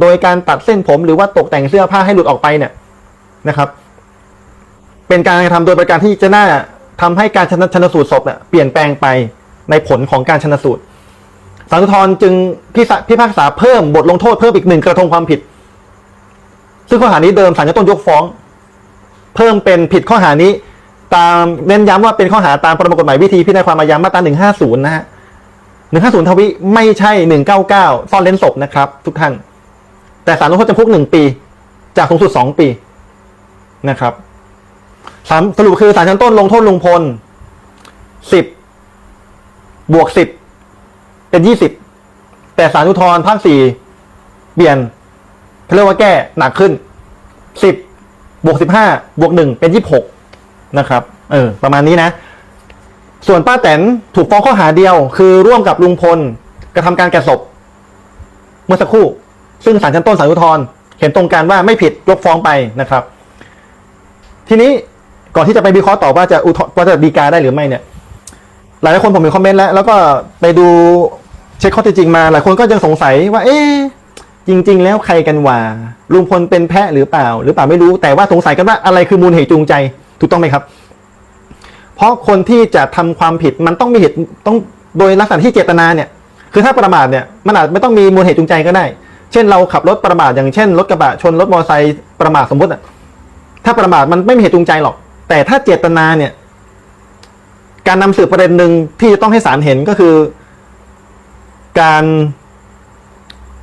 โดยการตัดเส้นผมหรือว่าตกแต่งเสื้อผ้าให้หลุดออกไปเนี่ยนะครับ เป็นการกระทำโดยประการที่จะน่าทำให้การชนชนสูตรศพเนี่ยเปลี่ยนแปลงไปในผลของการชนสูตรศาลอุทธรจึงพิพาพิพากษาเพิ่มบทลงโทษเพิ่มอีกหนึ่งกระทงความผิด ซึ่งข้อหานี้เดิมศาลชั้นต้นยกฟ้อง เพิ่มเป็นผิดข้อหานี้ ตามเน้นย้ำว่าเป็นข้อหาตามประมวลกฎหมายวิธีพิจารณาความอาญามาตรา 150 นะฮะ 150 ทวีไม่ใช่ 199 ซ่อนเล้นศพนะครับ ทุกท่าน แต่ศาลลงโทษจำคุกหนึ่งปี จากสูงสุดสองปีนะครับสามสรุปคือศาลชั้นต้นลงโทษลุงพลสิบบวกสิบเป็นยี่สิบแต่ศาลอุทธรภาคสี่เปลี่ยนเขาเรียกว่าแก้หนักขึ้นสิบบวกสิบห้าบวกหนึ่งเป็นยี่หกนะครับ เออ ประมาณนี้นะ ส่วนป้าแตนถูกฟ้องข้อหาเดียว คือร่วมกับลุงพลกระทำการแก่ศพ เมื่อสักครู่ ซึ่งศาลชั้นต้นศาลอุทธรณ์เห็นตรงกันว่าไม่ผิดยกฟ้องไปนะครับ ทีนี้ก่อนที่จะไปวิเคราะห์ต่อว่าจะอุทธรณ์ว่าจะดีกาได้หรือไม่เนี่ย หลายคนผมเห็นคอมเมนต์แล้ว แล้วก็ไปดูเช็คข้อเท็จจริงมา หลายคนก็ยังสงสัยว่า เอ๊ะจริง ๆ แล้วใครกันว่าลุงพลเป็นแพะหรือเปล่า หรือเปล่าไม่รู้แต่ว่าสงสัยกันว่าอะไรคือมูลเหตุจูงใจ ถูกต้องไหมครับ เพราะคนที่จะทำความผิดมันต้องมีเหตุต้องโดยลักษณะที่เจตนาเนี่ย คือถ้าประมาทเนี่ยมันอาจไม่ต้องมีมูลเหตุจูงใจก็ได้ เช่นเราขับรถประมาทอย่างเช่นรถกระบะชนรถมอเตอร์ไซค์ประมาทสมมติอะถ้าประมาทมันไม่มีเหตุจูงใจหรอก แต่ถ้าเจตนาเนี่ย การนำสืบประเด็นหนึ่งที่จะต้องให้ศาลเห็นก็คือ การ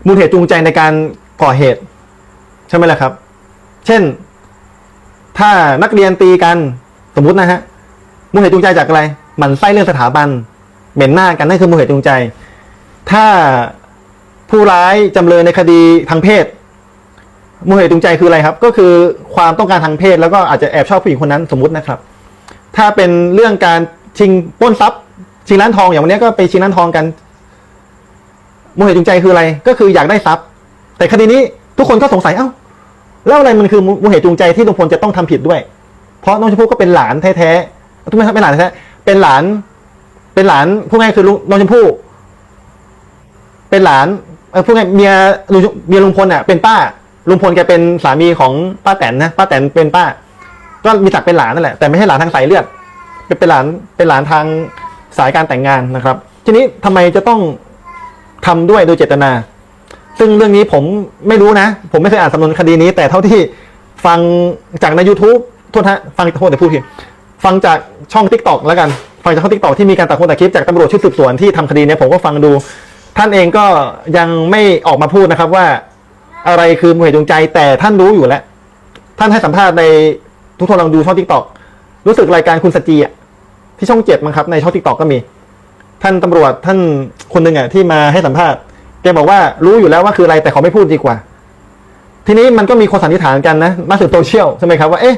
มูลเหตุจูงใจในการก่อเหตุ ใช่ไหมล่ะครับ เช่น ถ้านักเรียนตีกันสมมตินะฮะมูลเหตุจูงใจจากอะไรหมันไส้เรื่องสถาบันเหม็นหน้ากันนั่นคือมูลเหตุจูงใจ ถ้า ผู้ร้ายจำเลยในคดีทางเพศมูลเหตุจูงใจคืออะไรครับ ก็คือความต้องการทางเพศ แล้วก็อาจจะแอบชอบผู้หญิงคนนั้นสมมตินะครับ ถ้าเป็นเรื่องการชิงปล้นทรัพย์ ชิงร้านทองอย่างวันนี้ก็ไปชิงร้านทองกันมูลเหตุจูงใจคืออะไร ก็คืออยากได้ทรัพย์ แต่คดีนี้ทุกคนก็สงสัยเอ้าแล้วอะไรมันคือมูลเหตุจูงใจที่ลุงพลจะต้องทำผิดด้วย เพราะน้องชมพู่ก็เป็นหลานแท้ๆทุกท่านเป็นหลานแท้เป็นหลาน เป็นหลานพูดง่ายคือลุงน้องชมพู่ เป็นหลาน เออพูดไงเมียลุงเมียลุงพลอะเป็นป้าลุงพลแกเป็นสามีของป้าแตนนะป้าแตนเป็นป้า ก็มีศักดิ์เป็นหลานนั่นแหละแต่ไม่ใช่หลานทางสายเลือดเป็นเป็นหลานเป็นหลานทางสายการแต่งงานนะครับ ทีนี้ทำไมจะต้องทำด้วยโดยเจตนา ซึ่งเรื่องนี้ผมไม่รู้นะ ผมไม่เคยอ่านสำนวนคดีนี้ แต่เท่าที่ฟังจากใน YouTube โทษฮะฟังโทษแต่พูดผิดฟังจากช่อง t ิ k t o k แล้วกัน ฟังจากช่อง t ิ k t o k ที่มีการตัดคนตัดคลิปจากตำรวจชุดสืบสวนที่ทำคดีเนี้ยผมก็ฟังดู ท่านเองก็ยังไม่ออกมาพูดนะครับว่าอะไรคือมูลเหตุจูงใจ แต่ท่านรู้อยู่แล้ว ท่านให้สัมภาษณ์ในทุกคนลองดูช่อง t ิ k t o k รู้สึกรายการคุณสจีอะที่ช่องเจ็ดมั้งครับในช่อง t ิ k t o k ก็มี ท่านตำรวจท่านคนหนึ่งอะที่มาให้สัมภาษณ์แกบอกว่ารู้อยู่แล้วว่าคืออะไรแต่เขาไม่พูดดีกว่า ทีนี้มันก็มีคนสันนิษฐานกันนะนักสืบโซเชียลใช่ไหมครับว่าเอ๊ะ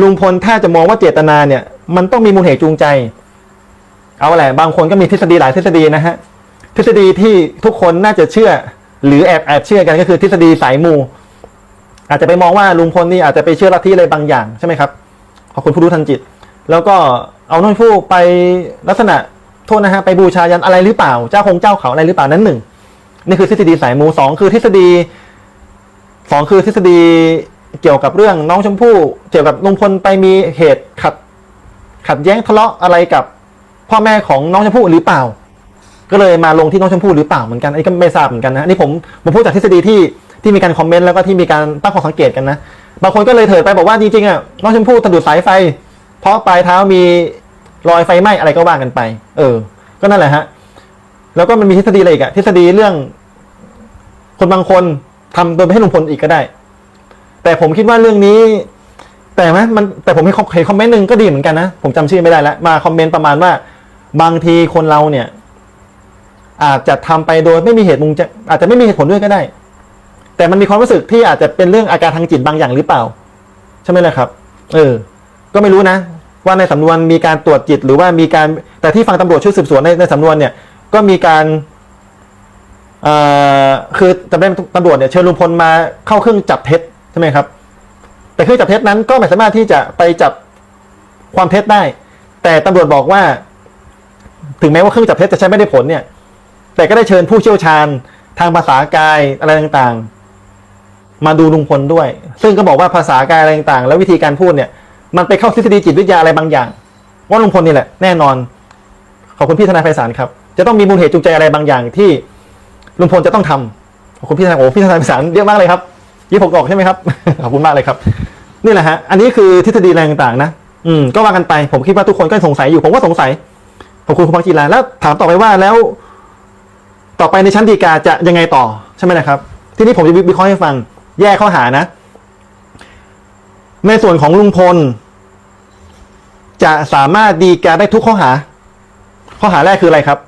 ลุงพลถ้าจะมองว่าเจตนาเนี่ย มันต้องมีมูลเหตุจูงใจ เอาแหละบางคนก็มีทฤษฎีหลายทฤษฎีนะฮะ ทฤษฎีที่ทุกคนน่าจะเชื่อ หรือแอบแอบเชื่อกันก็คือทฤษฎีสายมู อาจจะไปมองว่าลุงพลนี่อาจจะไปเชื่อลัทธิอะไรบางอย่างใช่ไหมครับขอบคุณผู้รู้ทันจิต แล้วก็เอาน้องผู้ไปลักษณะโทษนะฮะไปบูชายันอะไรหรือเปล่า เจ้าคงเจ้าเขาอะไรหรือเปล่านั้นหนึ่งนี่คือทฤษฎีสายมูสองคือทฤษฎีสองคือทฤษฎีเกี่ยวกับเรื่องน้องชมพู่เกี่ยวกับลุงพลไปมีเหตุขัดขัดแย้งทะเลาะอะไรกับพ่อแม่ของน้องชมพู่หรือเปล่า ก็เลยมาลงที่น้องชมพู่หรือเปล่าเหมือนกันอันนี้ก็ไม่ทราบเหมือนกันนะอันนี่ผมผมพูดจากทฤษฎีที่ที่มีการคอมเมนต์แล้วก็ที่มีการตั้งข้อสังเกตกันนะบางคนก็เลยเถิดไปบอกว่าจริงๆอะน้องชมพู่สะดุดสายไฟ เพราะปลายเท้ามีรอยไฟไหม้อะไรก็ว่ากันไป เออ ก็นั่นแหละฮะ แล้วก็มันมีทฤษฎีอะไรอีกอะทฤษฎีเรื่อง คนบางคนทำโดยไม่ให้ลุงพลอีกก็ได้ แต่ผมคิดว่าเรื่องนี้ แต่ไหมมันแต่ผมเห็นคอมเห็นคอมเมนต์หนึ่งก็ดีเหมือนกันนะ ผมจำชื่อไม่ได้แล้วมาคอมเมนต์ประมาณว่า บางทีคนเราเนี่ย อาจจะทำไปโดยไม่มีเหตุมุงจะอาจจะไม่มีเหตุผลด้วยก็ได้ แต่มันมีความรู้สึกที่อาจจะเป็นเรื่องอาการทางจิตบางอย่างหรือเปล่า ใช่ไหมล่ะครับ เออ ก็ไม่รู้นะ ว่าในสำนวนมีการตรวจจิต หรือว่ามีการแต่ที่ฟังตำรวจชุดสืบสวนในในสำนวนเนี่ย ก็มีการเอ่อคือจำได้ตำรวจเนี่ยเชิญลุงพลมาเข้าเครื่องจับเท็จใช่ไหมครับ แต่เครื่องจับเท็จนั้นก็ไม่สามารถที่จะไปจับความเท็จได้ แต่ตำรวจบอกว่า ถึงแม้ว่าเครื่องจับเท็จจะใช้ไม่ได้ผลเนี่ย แต่ก็ได้เชิญผู้เชี่ยวชาญทางภาษากายอะไรต่างมาดูลุงพลด้วย ซึ่งก็บอกว่าภาษากายอะไรต่างๆ แล้ววิธีการพูดเนี่ย มันไปเข้าทฤษฎีจิตวิทยาอะไรบางอย่าง ว่าลุงพลนี่แหละแน่นอน ขอบคุณพี่ทนายไพศาลครับ จะต้องมีมูลเหตุจูงใจอะไรบางอย่างที่ลุงพลจะต้องทำขอบคุณพี่ทนายโอ้พี่ทนายไพศาลเยอะมากเลยครับยี่หกออกใช่ไหมครับขอบคุณมากเลยครับ นี่แหละฮะอันนี้คือทฤษฎีอะไรต่างๆนะอืมก็ว่ากันไปผมคิดว่าทุกคนก็สงสัยอยู่ผมก็สงสัยขอบคุณคุณพังจีราแล้วถามต่อไปว่าแล้ว ต่อไปในชั้นฎีกาจะยังไงต่อใช่ไหมนะครับ ทีนี้ผมจะวิเคราะห์ให้ฟัง แยกข้อหานะ ในส่วนของลุงพล จะสามารถดีกาได้ทุกข้อหา ข้อหาแรกคืออะไรครับ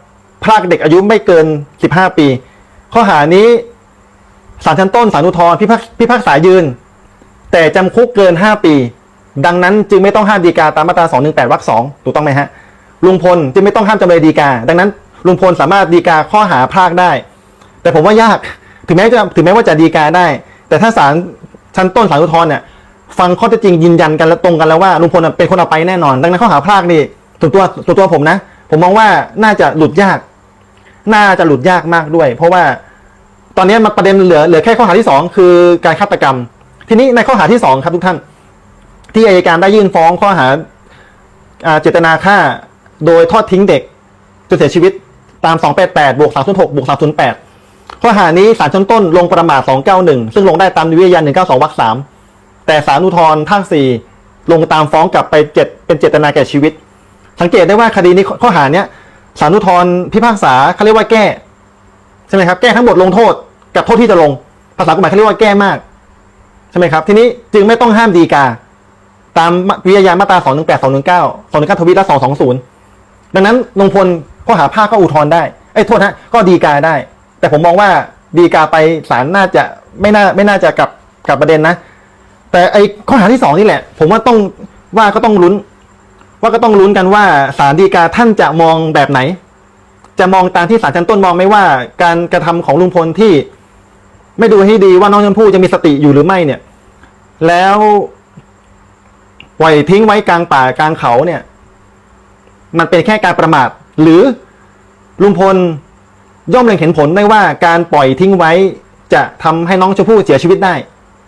พรากเด็กอายุไม่เกิน 15 ปี ข้อหานี้ศาลชั้นต้นศาลอุทธรพิพากพิพากษายืน แต่จำคุกเกิน 5 ปี ดังนั้นจึงไม่ต้องห้ามดีกาตามมาตรา 218วรรคสองถูกต้องไหมฮะลุงพลจึงไม่ต้องห้ามจำเลยดีกา ดังนั้น ลุงพลสามารถดีกาข้อหาพรากได้ แต่ผมว่ายากถึงแม้จะถึงแม้ว่าจะดีกาได้ แต่ถ้าศาลชั้นต้นศาลอุทธรณ์เนี่ยฟังข้อเท็จจริงยืนยันกันและตรงกันแล้วว่าลุงพลเป็นคนเอาไปแน่นอน ดังนั้นข้อหาพรากนี่ส่วนตัวส่วนตัวผมนะ ผมมองว่าน่าจะหลุดยาก น่าจะหลุดยากมากด้วย เพราะว่าตอนนี้มาประเด็นเหลือเหลือแค่ข้อหาที่สองคือการฆาตกรรม ทีนี้ในข้อหาที่สองครับทุกท่าน ที่อัยการได้ยื่นฟ้องข้อหาอ่าเจตนาฆ่า โดยทอดทิ้งเด็กจนเสียชีวิต ตาม 288 บวก 306 บวก 308 ข้อหานี้ศาลชั้นต้นลงประมาท 291 ซึ่งลงได้ตามวิทยา192วรรค3แต่ศาลอุทธรภาค 4 ลงตามฟ้องกลับไปเจ็ดเป็นเจตนาแก่ชีวิต สังเกตได้ว่าคดีนี้ข้อหาเนี้ยศาลอุทธรพิพากษาเขาเรียกว่าแก้ใช่ไหมครับ แก้ทั้งหมดลงโทษกับโทษที่จะลง ภาษากฎหมายเขาเรียกว่าแก้มากใช่ไหมครับ ทีนี้จึงไม่ต้องห้ามดีกา ตามวิทยามาตรา 218 219 219ทวีตและ220 ดังนั้นลงพล ข้อหาภาคก็อุทธรณ์ได้ไอ้ยโทษฮะก็ดีกาได้ แต่ผมมองว่าดีกาไปศาลน่าจะไม่น่าไม่น่าจะกลับกลับประเด็นนะ แต่ไอ้ข้อหาที่สองนี่แหละ ผมว่าต้องว่าก็ต้องลุ้น ว่าก็ต้องลุ้นกันว่าศาลฎีกาท่านจะมองแบบไหน จะมองตามที่ศาลชั้นต้นมองไหม่ว่า การกระทำของลุงพลที่ ไม่ดูให้ดีว่าน้องชมพู่จะมีสติอยู่หรือไม่เนี่ย แล้วปล่อยทิ้งไว้กลางป่ากลางเขาเนี่ย มันเป็นแค่การประมาท หรือลุงพลย่อมเล็งเห็นผลได้ว่าการปล่อยทิ้งไว้ จะทำให้น้องชมพู่เสียชีวิตได้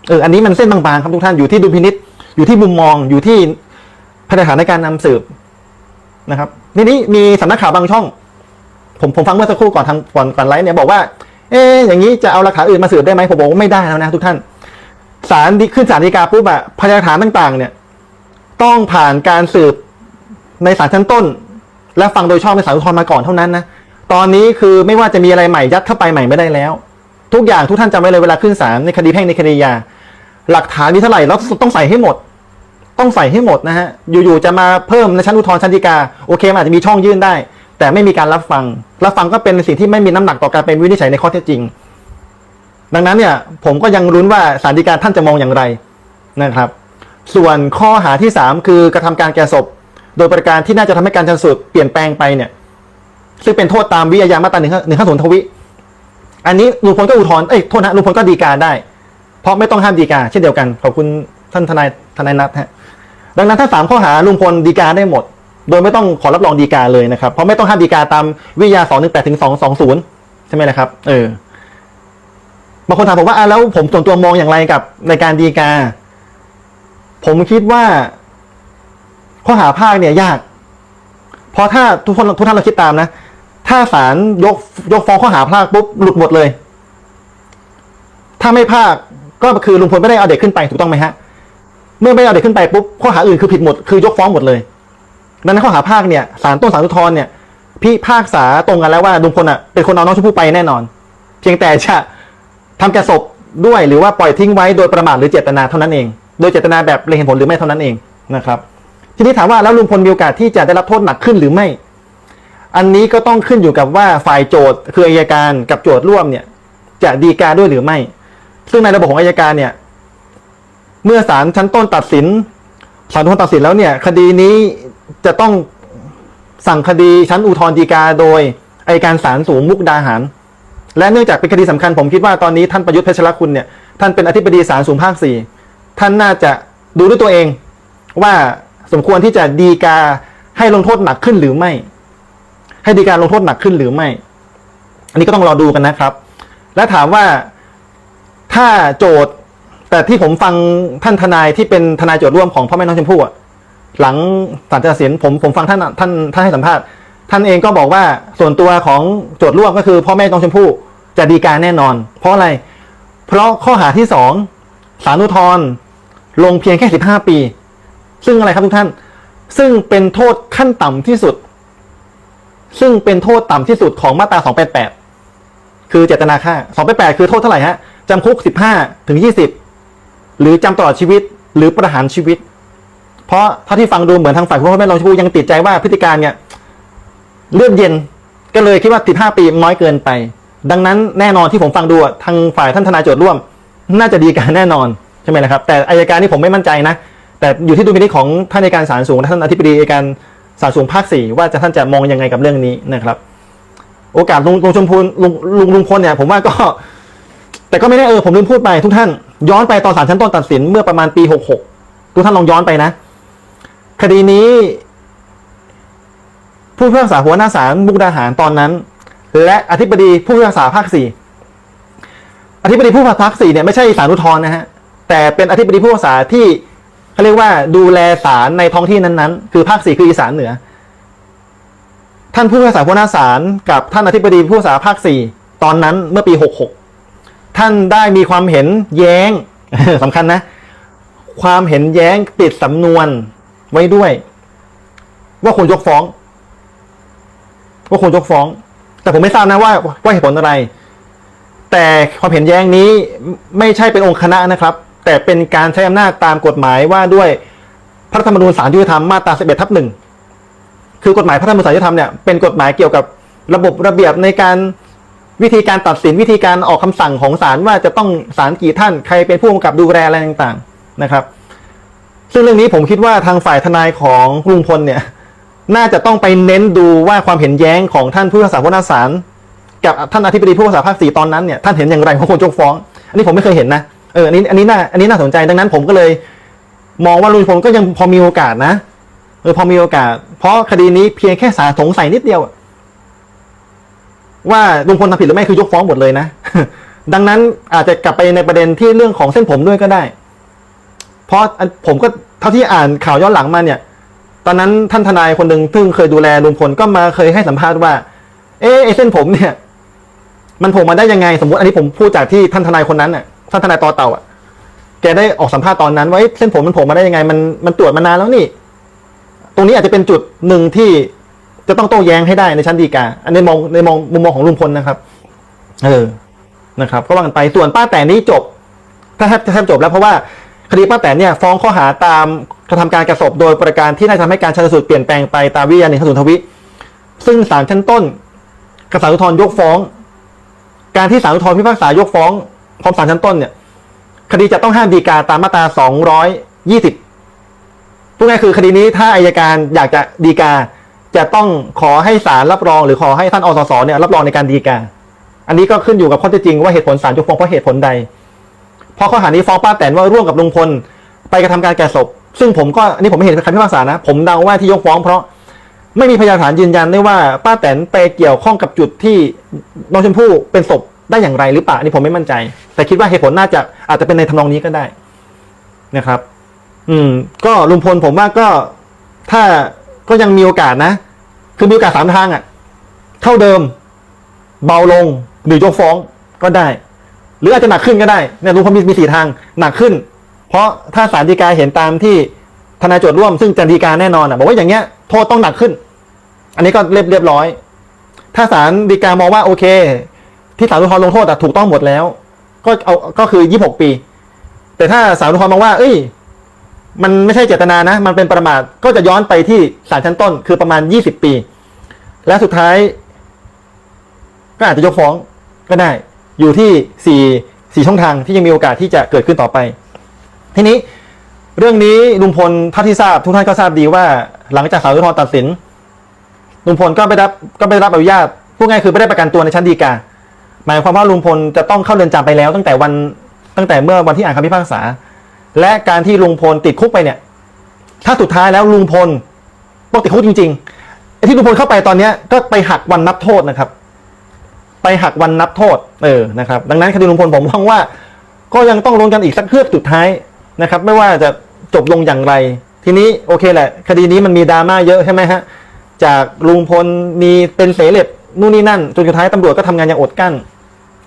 เอออันนี้มันเส้นบางๆครับทุกท่านอยู่ที่ดุลพินิษอยู่ที่มุมมองอยู่ที่พยานาในการนำสืบนะครับทีนี้มีสำนักข่าวบางช่อง ผมผมฟังเมื่อสักครู่ก่อนทำก่อนก่อนไลฟ์เนี่ยบอกว่า เอ๊อย่างนี้จะเอาหลักฐานอื่นมาสืบได้ไหมผมบอกว่าไม่ได้แล้วนะทุกท่านศาลขึ้นศาลฎีกาปุ๊บอะพยานฐานต่าง ๆ เนี่ย ต้องผ่านการสืบในศาลชั้นต้น และฟังโดยชอบในศาลอุทธรณ์มาก่อนเท่านั้นนะตอนนี้คือไม่ว่าจะมีอะไรใหม่ยัดเข้าไปใหม่ไม่ได้แล้ว ทุกอย่างทุกท่านจำไว้เลยเวลาขึ้นศาลในคดีแพ่งในคดียา หลักฐานมีเท่าไหร่เราต้องใส่ให้หมด ต้องใส่ให้หมดนะฮะอยู่ๆจะมาเพิ่มในชั้นอุทธรณ์ชั้นฎีกาโอเคมันอาจจะมีช่องยื่นได้ แต่ไม่มีการรับฟังรับฟังก็เป็นสิ่งที่ไม่มีน้ำหนักต่อการเป็นวินิจฉัยในข้อเท็จจริง ดังนั้นเนี่ยผมก็ยังรุ้นว่าศาลฎีกาท่านจะมองอย่างไรนะครับ ส่วนข้อหาที่สามคือกระทำการแก่ศพ โดยประการที่น่าจะทำให้การชันสูตรเปลี่ยนแปลงไปเนี่ย ซึ่งเป็นโทษตามวิทยามาตราหนึ่งหนึ่งข้าศูนย์ทวิ อันนี้ลุงพลก็อุทธรณ์เอ้ยโทษนะลุงพลก็ดีกาได้ เพราะไม่ต้องห้ามดีกา เช่นเดียวกัน ขอบคุณท่านทนายทนายนัทฮะดังนั้นถ้าสามข้อหาลุงพลดีกาได้หมด โดยไม่ต้องขอรับรองดีกาเลยนะครับ เพราะไม่ต้องห้ามดีกาตามวิทยาสองหนึ่งแปดถึงสองสองศูนย์ใช่ไหมล่ะครับ เออบางคนถามผมว่าอะแล้วผมส่วนตัวมองอย่างไรกับในการดีกา ผมคิดว่า ข้อหาภาคเนี่ยยาก เพราะถ้าทุกคนทุกท่านเราคิดตามนะ ถ้าศาลยกยกฟ้องข้อหาพาดปุ๊บหลุดหมดเลย ถ้าไม่พาดก็คือลุงพลไม่ได้เอาเด็กขึ้นไปถูกต้องไหมฮะ เมื่อไม่เอาเด็กขึ้นไปปุ๊บข้อหาอื่นคือผิดหมด คือยกฟ้องหมดเลยดังนั้นข้อหาภาคเนี่ยศาลต้นศาลอุทธรณ์เนี่ยพี่ภาคษาตรงกันแล้วว่าลุงพลอะเป็นคนเอาน้องชมพู่ไปแน่นอน เพียงแต่จะทำแก่ศพด้วยหรือว่าปล่อยทิ้งไว้โดยประมาทหรือเจตนาเท่านั้นเอง โดยเจตนาแบบเล็งเห็นผลหรือไม่เท่านั้นเองนะครับ ทีนี้ถามว่าแล้วลุงพลมีโอกาสที่จะได้รับโทษหนักขึ้นหรือไม่ อันนี้ก็ต้องขึ้นอยู่กับว่าฝ่ายโจทย์คืออายการกับโจทย์ร่วมเนี่ยจะดีกาด้วยหรือไม่ ซึ่งในระบบของอายการเนี่ย เมื่อศาลชั้นต้นตัดสินศาลอุทธรณ์ตัดสินแล้วเนี่ย คดีนี้จะต้องสั่งคดีชั้นอุทธรณ์ฎีกาโดยอายการศาลสูงมุกดาหาร และเนื่องจากเป็นคดีสำคัญผมคิดว่าตอนนี้ท่านประยุทธ์เพชรคุณเนี่ยท่านเป็นอธิบดีศาลสูงภาคสี่ท่านน่าจะดูด้วยตัวเองว่า สมควรที่จะดีกาให้ลงโทษหนักขึ้นหรือไม่ ให้ดีการลงโทษหนักขึ้นหรือไม่ อันนี้ก็ต้องรอดูกันนะครับ และถามว่าถ้าโจทย์แต่ที่ผมฟังท่านทนายที่เป็นทนายโจทย์ร่วมของพ่อแม่น้องชมพู่หลังศาลตัดสินผมผมฟังท่านท่านท่านให้สัมภาษณ์ท่านเองก็บอกว่าส่วนตัวของโจทย์ร่วมก็คือพ่อแม่น้องชมพู่จะดีการแน่นอน เพราะอะไร เพราะข้อหาที่สองสารุทธรลงเพียงแค่สิบห้าปี ซึ่งอะไรครับทุกท่าน ซึ่งเป็นโทษขั้นต่ำที่สุด ซึ่งเป็นโทษต่ำที่สุดของมาตรา 288 คือเจตนาฆ่า 288 คือโทษเท่าไหร่ฮะจำคุก 15 ถึง 20 หรือจำตลอดชีวิตหรือประหารชีวิต เพราะเท่าที่ฟังดูเหมือนทางฝ่ายคุณพ่อแม่รองชมพูยังติดใจว่าพฤติการเนี่ยเลื่อนเย็นก็เลยคิดว่า 15 ปีน้อยเกินไป ดังนั้นแน่นอนที่ผมฟังดูทางฝ่ายท่านทนายโจทย์ร่วม น่าจะดีการแน่นอนใช่ไหมนะครับ แต่อายการนี่ผมไม่มั่นใจนะ แต่อยู่ที่ดุลพินิจของท่านอัยการศาลสูงท่านอธิบดีอัยการศาลสูงภาคสี่ว่าจะท่านจะมองยังไงกับเรื่องนี้นะครับ โอกาสลุงลุงชมพูลุงลุงลุงพลเนี่ยผมว่าก็ แต่ก็ไม่ได้เออผมลืมพูดไปทุกท่าน ย้อนไปตอนศาลชั้นต้นตัดสินเมื่อประมาณปีหกหกทุกท่านลองย้อนไปนะ คดีนี้ ผู้พิพากษาหัวหน้าศาลมุกดาหารตอนนั้น และอธิบดีผู้พิพากษาภาคสี่อธิบดีผู้พิพากษาภาคสี่เนี่ยไม่ใช่ศาลอุทธรณ์นะฮะแต่เป็นอธิบดีผู้พิพากษาที่ เขาเรียกว่าดูแลศาลในท้องที่นั้นๆ คือภาคสี่คืออีสานเหนือ ท่านผู้พิพากษาหัวหน้าศาลกับท่านอธิบดีผู้พิพากษาภาคสี่ตอนนั้นเมื่อปีหกหกท่านได้มีความเห็นแย้งสำคัญนะ ความเห็นแย้งติดสำนวนไว้ด้วย ว่าควรยกฟ้อง ว่าควรยกฟ้อง แต่ผมไม่ทราบนะว่าว่าเหตุผลอะไร แต่ความเห็นแย้งนี้ไม่ใช่เป็นองค์คณะนะครับ แต่เป็นการใช้อำนาจตามกฎหมายว่าด้วยพระธรรมนูญศาลยุติธรรมมาตรา 11ทับหนึ่งคือกฎหมายพระธรรมนูญศาลยุติธรรมเนี่ยเป็นกฎหมายเกี่ยวกับระบบระเบียบในการวิธีการตัดสินวิธีการออกคำสั่งของศาลว่าจะต้องศาลกี่ท่านใครเป็นผู้กำกับดูแลอะไรต่างๆนะครับ ซึ่งเรื่องนี้ผมคิดว่าทางฝ่ายทนายของลุงพลเนี่ย น่าจะต้องไปเน้นดูว่าความเห็นแย้งของท่านผู้พิพากษาหัวหน้าศาลกับท่านอธิบดีผู้พิพากษาภาคสี่ตอนนั้นเนี่ยท่านเห็นอย่างไรของคนยกฟ้อง อันนี้ผมไม่เคยเห็นนะ เอออันนี้อันนี้น่าอันนี้น่าสนใจดังนั้นผมก็เลย มองว่าลุงพลก็ยังพอมีโอกาสนะเออพอมีโอกาส เพราะคดีนี้เพียงแค่สาสงสัยนิดเดียวว่าลุงพลทำผิดหรือไม่คือยกฟ้องหมดเลยนะดังนั้นอาจจะกลับไปในประเด็นที่เรื่องของเส้นผมด้วยก็ได้ เพราะผมก็เท่าที่อ่านข่าวย้อนหลังมาเนี่ย ตอนนั้นท่านทนายคนหนึ่งซึ่งเคยดูแลลุงพลก็มาเคยให้สัมภาษณ์ว่า เอ๊ะไอ้เส้นผมเนี่ย มันโผล่มาได้ยังไง สมมติอันนี้ผมพูดจากที่ท่านทนายคนนั้นน่ะ ท่านทนายต่อเต่าอะแกได้ออกสัมภาษณ์ตอนนั้นว่าเส้นผมมันโผล่มาได้ยังไง มันมันตรวจมานานแล้วนี่ ตรงนี้อาจจะเป็นจุดหนึ่งที่จะต้องโต้แย้งให้ได้ในชั้นฎีกาอันนี้มองในมองมุมมองของลุงพลนะครับ เออนะครับก็ว่ากันไปส่วนป้าแต่นี้จบ ถ้าแทบแทบจบแล้วเพราะว่าคดีป้าแตนเนี่ยฟ้องข้อหาตามกระทำการกระสบโดยประการที่น่าจะทำให้การชันสูตรเปลี่ยนแปลงไปตามวิทยาหนึ่งขสุนทวิ ซึ่งศาลชั้นต้นกับศาลอุทธรณ์ยกฟ้อง การที่ศาลอุทธรณ์พิพากษายกฟ้อง พร้อมศาลชั้นต้นเนี่ย คดีจะต้องห้ามฎีกาตามมาตรา220พูดง่ายคือคดีนี้ถ้าอายการอยากจะฎีกา จะต้องขอให้ศาลรับรอง หรือขอให้ท่านอสสเนี่ยรับรองในการฎีกา อันนี้ก็ขึ้นอยู่กับข้อเท็จจริงว่าเหตุผลศาลยกฟ้องเพราะเหตุผลใด เพราะข้อหานี้ฟ้องป้าแตนว่าร่วมกับลุงพลไปกระทำการแก่ศพ ซึ่งผมก็อันนี้ผมไม่เห็นคำพิพากษานะ ผมเดาว่าที่ยกฟ้องเพราะไม่มีพยานฐานยืนยันได้ว่าป้าแตนไปเกี่ยวข้องกับจุดที่น้องชมพู่เป็นศพ ได้อย่างไรหรือเปล่าอันนี้ผมไม่มั่นใจ แต่คิดว่าเหตุผลน่าจะอาจจะเป็นในทำนองนี้ก็ได้นะครับ อืม ก็ลุงพลผมว่าก็ถ้าก็ยังมีโอกาสนะ คือมีโอกาสสามทางอะ่ะ เท่าเดิม เบาลงหรือยกฟ้องก็ได้ หรืออาจจะหนักขึ้นก็ได้เนี่ยลุงพลมีมีสี่ทางหนักขึ้น เพราะถ้าศาลฎีกาเห็นตามที่ทนายโจทย์ร่วมซึ่งจะฎีกาแน่นอนอะบอกว่าอย่างเงี้ยโทษต้องหนักขึ้น อันนี้ก็เรียบเรียบร้อย ถ้าศาลฎีกามองว่าโอเค ที่ศาลอุทธรณ์ลงโทษอะถูกต้องหมดแล้ว ก็เอาก็คือยี่หกปี แต่ถ้าศาลอุทธรณ์มองว่า เอ้ย มันไม่ใช่เจตนานะ มันเป็นประมาทก็จะย้อนไปที่ศาลชั้นต้น คือประมาณยี่สิบปี และสุดท้าย ก็อาจจะยกฟ้องก็ได้ อยู่ที่สี่สี่ช่องทางที่ยังมีโอกาสที่จะเกิดขึ้นต่อไป ทีนี้เรื่องนี้ลุงพลท่าที่ทราบทุกท่านก็ทราบดีว่า หลังจากศาลอุทธรณ์ตัดสินลุงพลก็ไปรับก็ไปรับอนุญาตพูดง่ายคือไม่ได้ประกันตัวในชั้นฎีกา หมายความว่าลุงพลจะต้องเข้าเรือนจำไปแล้ว ตั้งแต่วันตั้งแต่เมื่อวันที่อ่านคำพิพากษา และการที่ลุงพลติดคุกไปเนี่ย ถ้าสุดท้ายแล้วลุงพลต้องติดคุกจริงๆไอ้ที่ลุงพลเข้าไปตอนเนี้ยก็ไปหักวันนับโทษนะครับ ไปหักวันนับโทษ เออนะครับ ดังนั้นคดีลุงพลผมมองว่า ก็ยังต้องลุ้นกันอีกสักเฮือกสุดท้ายนะครับ ไม่ว่าจะจบลงอย่างไร ทีนี้โอเคแหละ คดีนี้มันมีดราม่าเยอะใช่ไหมฮะจากลุงพลมีเป็นเสเลบนู่นนี่นั่นจนสุดท้ายตำรวจก็ทำงานอย่างอดกั้น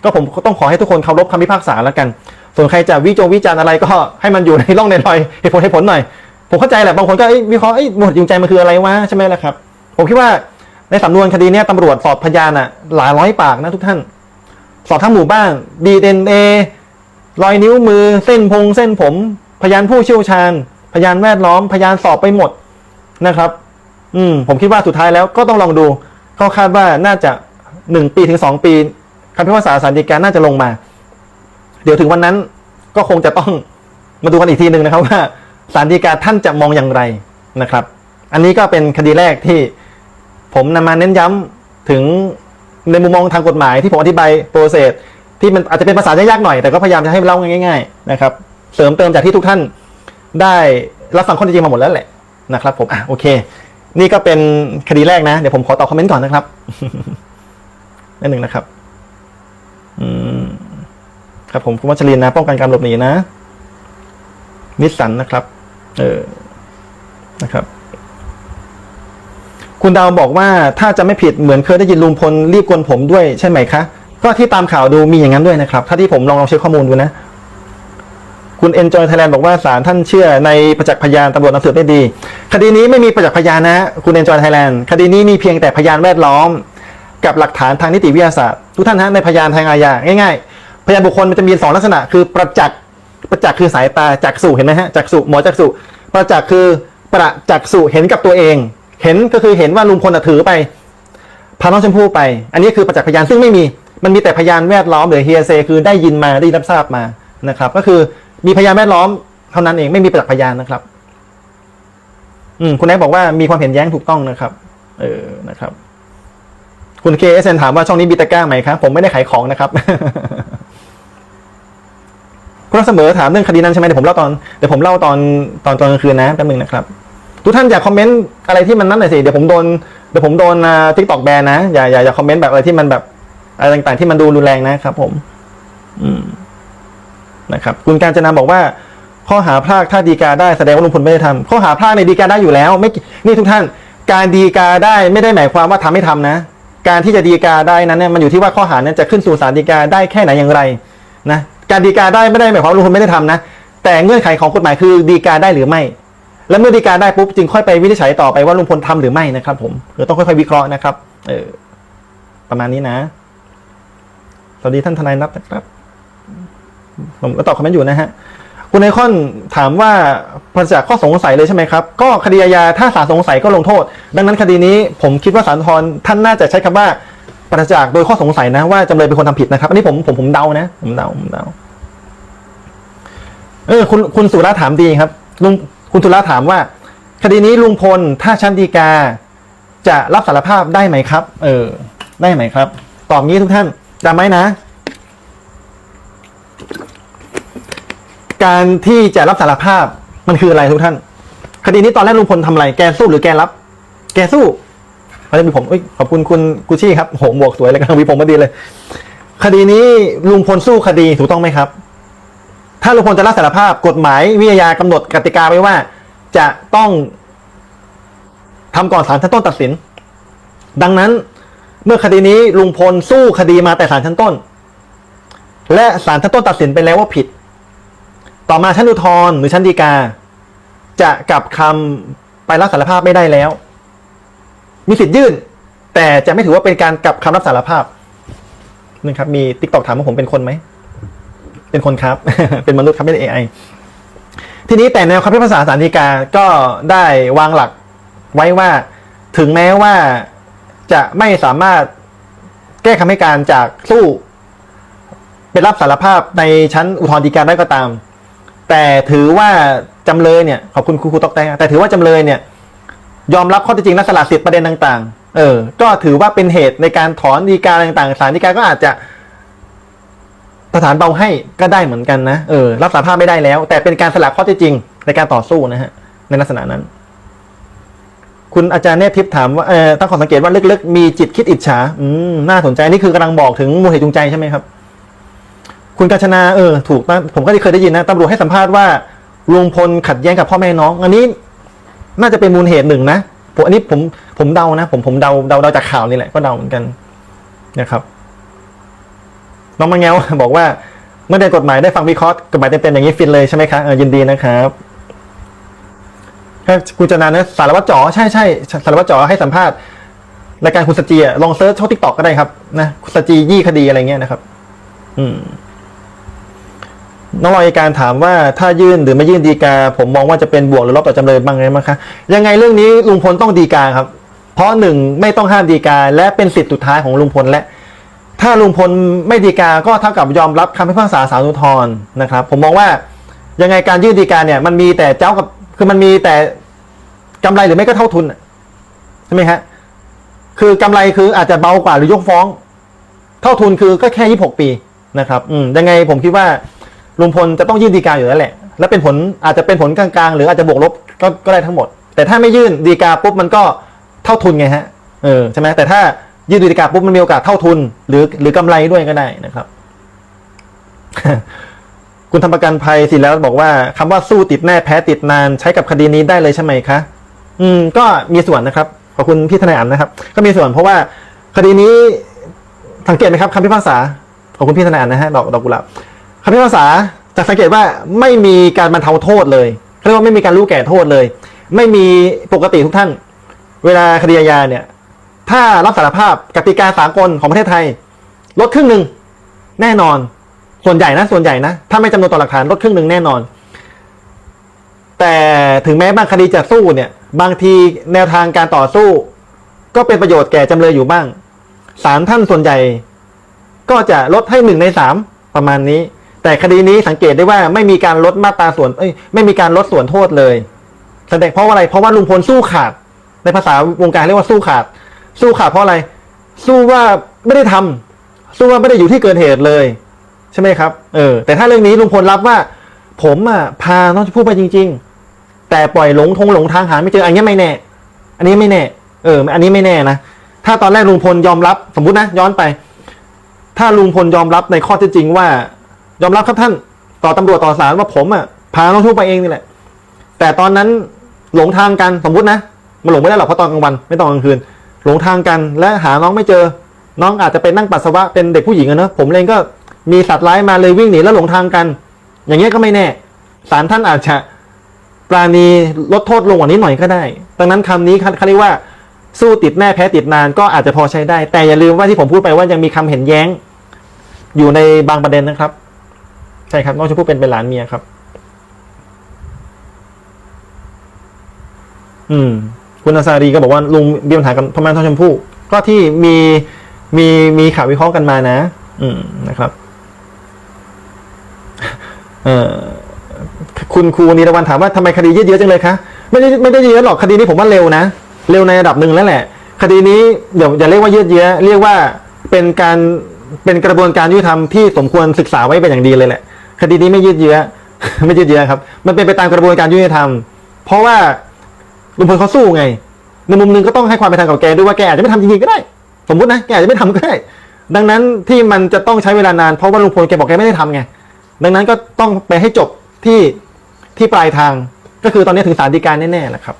ก็ผมต้องขอให้ทุกคนเคารพคำพิพากษาแล้วกัน ส่วนใครจะวิจงวิจารณ์อะไรก็ให้มันอยู่ในร่องในรอยเหตุผลเหตุผลหน่อย ผมเข้าใจแหละบางคนก็วิเคราะห์เอ้หมดจูงใจมันคืออะไรวะใช่ไหมล่ะครับ ผมคิดว่าในสำนวนคดีนี้ตำรวจสอบพยานอะหลายร้อยปากนะทุกท่าน สอบทั้งหมู่บ้านดีเอ็นเอรอยนิ้วมือเส้นพงเส้นผม พยานผู้เชี่ยวชาญ พยานแวดล้อม พยานสอบไปหมดนะครับ อืมผมคิดว่าสุดท้ายแล้วก็ต้องลองดูเขาคาดว่าน่าจะหนึ่งปีถึงสองปี คำพิพากษาสารดีกาน่าจะลงมา เดี๋ยวถึงวันนั้นก็คงจะต้องมาดูกันอีกทีหนึ่งนะครับว่าสารดีกาท่านจะมองอย่างไรนะครับ อันนี้ก็เป็นคดีแรกที่ผมนำมาเน้นย้ำถึงในมุมมองทางกฎหมายที่ผมอธิบายโปรเซสที่มันอาจจะเป็นภาษายากๆหน่อยแต่ก็พยายามจะให้เล่าง่าย ๆ นะครับ เสริมเติมจากที่ทุกท่านได้รับฟังข้อเท็จจริงมาหมดแล้วแหละนะครับ ผมอะโอเค นี่ก็เป็นคดีแรกนะ เดี๋ยวผมขอตอบคอมเมนต์ก่อนนะครับนิดหนึ่งนะครับ อืมครับผมคุณวัชรินนะ ป้องกันการหลบหนีนะนิสสันนะครับ เออนะครับ คุณดาวบอกว่าถ้าจะไม่ผิดเหมือนเคยได้ยินลุงพลรีบกวนผมด้วยใช่ไหมคะ ก็ที่ตามข่าวดูมีอย่างนั้นด้วยนะครับ ถ้าที่ผมลองลองเช็คข้อมูลดูนะ คุณเอนจอยไทยแลนด์บอกว่าศาลท่านเชื่อในประจักษ์พยานตำรวจนำสืบได้ดี คดีนี้ไม่มีประจักษ์พยานนะ คุณเอนจอยไทยแลนด์คดีนี้มีเพียงแต่พยานแวดล้อม กับหลักฐานทางนิติวิทยาศาสตร์ ทุกท่านฮะในพยานทางอาญาง่ายๆ พยานบุคคลมันจะมีสองลักษณะ คือประจักษ์ประจักษ์คือสายตาจักษุเห็นไหมฮะจักษุหมอจักษุประจักษ์คือประจักษุเห็นกับตัวเอง เห็นก็คือเห็นว่าลุงพลน่ะถือไปพาน้องชมพู่ไป อันนี้คือประจักษ์พยานซึ่งไม่มีมันมีแต่พยานแวดล้อมหรือเฮียเซคือได้ยินมาได้รับทราบมานะครับ ก็คือมีพยานแวดล้อมเท่านั้นเองไม่มีประจักษ์พยานนะครับ อืมคุณแอ๊บอกว่ามีความเห็นแย้งถูกต้องนะครับ เออนะครับ คุณเคเอสนถามว่าช่องนี้มีตะกร้าไหมครับผมไม่ได้ขายของนะครับคุณรักเสมอถามเรื่องคดีนั้นใช่ไหมเดี๋ยวผมเล่าตอนเดี๋ยวผมเล่าตอนตอนตอนกลางคืนนะแป๊บนึงนะครับ ทุกท่านอย่าคอมเมนต์อะไรที่มันนั่นหน่อยสิเดี๋ยวผมโดนเดี๋ยวผมโดนทิกตอกแบนนะอย่าอย่าอย่าคอมเมนต์แบบอะไรที่มันแบบอะไรต่างๆ ที่มันดูรุนแรงนะครับ ผม อืมนะครับ คุณการจนาบอกว่า ข้อหาพลากถ้าดีกาได้แสดงว่าลุงพลไม่ได้ทำข้อหาพลากในดีกาได้อยู่แล้ว ไม่นี่ทุกท่าน การดีกาได้ไม่ได้หมายความว่าทำไม่ทำนะ การที่จะดีกาได้นั้นเนี่ยมันอยู่ที่ว่าข้อหานั้นจะขึ้นสู่ศาลดีกาได้แค่ไหนอย่างไรนะการดีกาได้ไม่ได้หมายความว่าลุงพลไม่ได้ทำนะ แต่เงื่อนไขของกฎหมายคือดีกาได้หรือไม่ และเมื่อดีกาได้ปุ๊บจึงค่อยไปวินิจฉัยต่อไปว่าลุงพลทำหรือไม่นะครับ ผมเดี๋ยวต้องค่อยๆวิเคราะห์นะครับ เออประมาณนี้นะสวัสดีท่านทนายนับนะครับผมก็ตอบคอมเมนต์อยู่นะฮะคุณไอคอนถามว่า ปราศจากข้อสงสัยเลยใช่ไหมครับ ก็คดีอาญาถ้าศาลสงสัยก็ลงโทษ ดังนั้นคดีนี้ผมคิดว่าศาลทรท่านน่าจะใช้คำว่าปราศจากโดยข้อสงสัยนะว่าจำเลยเป็นคนทำผิดนะครับ อันนี้ผมผมผมเดานะ ผมเดาผมเดาเออคุณคุณสุราถามดีครับลุงคุณสุราถามว่า คดีนี้ลุงพลถ้าชั้นดีกา จะรับสารภาพได้ไหมครับ เออ ได้ไหมครับ ตอบงี้ทุกท่านจำไหมนะ การที่จะรับสารภาพ มันคืออะไรทุกท่าน คดีนี้ตอนแรกลุงพลทำอะไร แกสู้หรือแกรับ แกสู้เขาจะมีผมเอ้ยขอบคุณคุณกุชี่ครับโหหมวกสวยเลยครับมีผมมาดีเลย คดีนี้ลุงพลสู้คดีถูกต้องไหมครับ ถ้าลุงพลจะรับสารภาพกฎหมายวิทยากำหนดกติกาไว้ว่า จะต้องทำก่อนศาลชั้นต้นตัดสิน ดังนั้นเมื่อคดีนี้ลุงพลสู้คดีมาแต่ศาลชั้นต้น และศาลชั้นต้นตัดสินไปแล้วว่าผิด ต่อมาชั้นอุทธรณ์หรือชั้นฎีกา จะกลับคำไปรับสารภาพไม่ได้แล้ว มีสิทธิ์ยื่น แต่จะไม่ถือว่าเป็นการกลับคำรับสารภาพนึงครับมีติ๊กตอกถามว่าผมเป็นคนไหม เป็นคนครับ เป็นมนุษย์ครับไม่ได้ AI ทีนี้แต่แนวคำพิพากษาสารฎีกาก็ได้วางหลักไว้ว่าถึงแม้ว่าจะไม่สามารถแก้คำให้การจากสู้เป็นรับสารภาพในชั้นอุทธรณ์ฎีกาได้ก็ตาม แต่ถือว่าจำเลยเนี่ยขอบคุณครูครูตอกแตงแต่ถือว่าจำเลยเนี่ย ยอมรับข้อเท็จจริงและสละสิทธิ์ประเด็นต่าง ๆ เออ ก็ถือว่าเป็นเหตุในการถอนฎีกาต่างๆศาลฎีกาก็อาจจะสถานเบาให้ก็ได้เหมือนกันนะเออรับสารภาพไม่ได้แล้ว แต่เป็นการสละข้อเท็จจริง ในการต่อสู้นะฮะ ในลักษณะนั้น คุณอาจารย์เนธทิพย์ถามว่าเออตั้งข้อสังเกตว่าลึกๆ มีจิตคิดอิจฉาอืมน่าสนใจนี่คือกำลังบอกถึงมูลเหตุจูงใจใช่ไหมครับ คุณกัญชนาเออถูกนะผมก็เคยได้ยินนะตำรวจให้สัมภาษณ์ว่าลุงพลขัดแย้งกับพ่อแม่น้อง อันนี้น่าจะเป็นมูลเหตุหนึ่งนะผมอันนี้ผมผมเดานะ ผมผมเดาเดาเดาจากข่าวนี่แหละก็เดาเหมือนกันนะครับน้องมังเงวบอกว่าเมื่อเรียนกฎหมายได้ฟังวิเคราะห์กฎหมายเต็มๆอย่างนี้ฟินเลยใช่ไหมคะเออยินดีนะครับคุณจนานะสารวัตรจ๋อใช่ใช่สารวัตรจ๋อให้สัมภาษณ์รายการคุณสจีลองเซิร์ชช่องทิกตอกก็ได้ครับนะคุณสจียี่คดีอะไรเงี้ยนะครับ อืม น้องรอยการถามว่าถ้ายื่นหรือไม่ยื่นดีกา ผมมองว่าจะเป็นบวกหรือลบต่อจำเลยบ้างไงมั้งคะยังไงเรื่องนี้ลุงพลต้องดีกาครับ เพราะหนึ่งไม่ต้องห้ามดีกา และเป็นสิทธิ์สุดท้ายของลุงพลและ ถ้าลุงพลไม่ดีกาก็เท่ากับยอมรับคำพิพากษาศาลอุทธรณ์นะครับ ผมมองว่ายังไงการยื่นดีกาเนี่ยมันมีแต่เจ้ากับคือมันมีแต่กำไรหรือไม่ก็เท่าทุนใช่ไหมฮะคือกำไรคืออาจจะเบากว่าหรือยกฟ้อง เท่าทุนคือก็แค่ยี่หกปีนะครับ อืมยังไงผมคิดว่า ลุงพลจะต้องยื่นดีกาอยู่แล้วแหละ และเป็นผลอาจจะเป็นผลกลางๆ หรืออาจจะบวกลบก็ก็ได้ทั้งหมด แต่ถ้าไม่ยื่นดีกาปุ๊บมันก็เท่าทุนไงฮะเออใช่ไหมแต่ถ้ายื่นดีกาปุ๊บมันมีโอกาสเท่าทุน หรือหรือกำไรด้วยก็ได้นะครับ คุณทำประกันภัยสิแล้วบอกว่าคำว่าสู้ติดแน่แพ้ติดนานใช้กับคดีนี้ได้เลยใช่ไหมคะอืม ก็มีส่วนนะครับขอบคุณพี่ทนายอันนะครับ ก็มีส่วนเพราะว่าคดีนี้สังเกตไหมครับคำพิพากษาขอบคุณพี่ธนาอันนะฮะดอกดอกกุหลาบ คำพิพากษาจะสังเกตว่าไม่มีการบรรเทาโทษเลยเรียกว่าไม่มีการรู้แก่โทษเลย ไม่มีปกติทุกท่าน เวลาคดีอาญาเนี่ย ถ้ารับสารภาพกติกาสากลของประเทศไทย ลดครึ่งหนึ่งแน่นอน ส่วนใหญ่นะส่วนใหญ่นะ ถ้าไม่จำนวนต่อหลักฐานลดครึ่งหนึ่งแน่นอน แต่ถึงแม้บางคดีจะสู้เนี่ย บางทีแนวทางการต่อสู้ ก็เป็นประโยชน์แก่จำเลยอยู่บ้างศาลท่านส่วนใหญ่ ก็จะลดให้หนึ่งในสามประมาณนี้ แต่คดีนี้สังเกตได้ว่าไม่มีการลดมาตราส่วนเอ้ยไม่มีการลดส่วนโทษเลยแสดงเพราะอะไร เพราะว่าลุงพลสู้ขาด ในภาษาวงการเรียกว่าสู้ขาด สู้ขาดเพราะอะไร สู้ว่าไม่ได้ทำสู้ว่าไม่ได้อยู่ที่เกิดเหตุเลย ใช่ไหมครับ เออ แต่ถ้าเรื่องนี้ลุงพลรับว่า ผมอะพาน้องชมพู่ไปจริง ๆ แต่ปล่อยหลงทงหลงทางหาไม่เจออันนี้ไม่แน่ อันนี้ไม่แน่ เออ อันนี้ไม่แน่นะ ถ้าตอนแรกลุงพลยอมรับ สมมุตินะย้อนไป ถ้าลุงพลยอมรับในข้อเท็จจริงว่า ยอมรับครับท่านต่อตำรวจต่อศาลว่าผมอะพาน้องชมพู่ไปเองนี่แหละ แต่ตอนนั้นหลงทางกันสมมุตินะมันหลงไม่ได้หรอกเพราะตอนกลางวันไม่ต้องกลางคืน หลงทางกันและหาน้องไม่เจอ น้องอาจจะไปนั่งปัสสาวะเป็นเด็กผู้หญิงอะเนอะผมเองก็มีสัตว์ร้ายมาเลยวิ่งหนีแล้วหลงทางกัน อย่างเงี้ยก็ไม่แน่ศาลท่านอาจจะปราณีลดโทษลงกว่านี้หน่อยก็ได้ ดังนั้นคำนี้เขาเรียกว่าสู้ติดแน่แพ้ติดนานก็อาจจะพอใช้ได้ แต่อย่าลืมว่าที่ผมพูดไปว่ายังมีคำเห็นแย้ง อยู่ในบางประเด็นนะครับ ใช่ครับน้องชมพู่เป็นเป็นหลานเมียครับ อืม คุณอาซารีก็บอกว่าลุงมีปัญหากับพม่าทองชมพู่ ก็ที่มีมีมีข่าววิเคราะห์กันมานะ อืมนะครับ เอ่อคุณครูนีรวันถามว่าทำไมคดียืดเยอะจังเลยคะไม่ได้ไม่ได้เยอะหรอกคดีนี้ผมว่าเร็วนะ เร็วในระดับหนึ่งแล้วแหละ คดีนี้เดี๋ยวอย่าเรียกว่ายืดเยอะเรียกว่าเป็นการเป็นกระบวนการยุติธรรมที่สมควรศึกษาไว้เป็นอย่างดีเลยแหละ คดีนี้ไม่ยืดเยื้อ ไม่ยืดเยื้อครับ มันเป็นไปตามกระบวนการยุติธรรม เพราะว่าลุงพลเขาสู้ไงในมุมหนึงก็ต้องให้ความเป็นธรรมกับแกด้วยว่าแกอาจจะไม่ทำจริงๆก็ได้ สมมตินะแกอาจจะไม่ทำก็ได้ ดังนั้นที่มันจะต้องใช้เวลานานเพราะว่าลุงพลแกบอกแกไม่ได้ทำไงดังนั้นก็ต้องไปให้จบที่ที่ปลายทางก็คือตอนนี้ถึงศาลฎีกาแน่ๆแหละครับ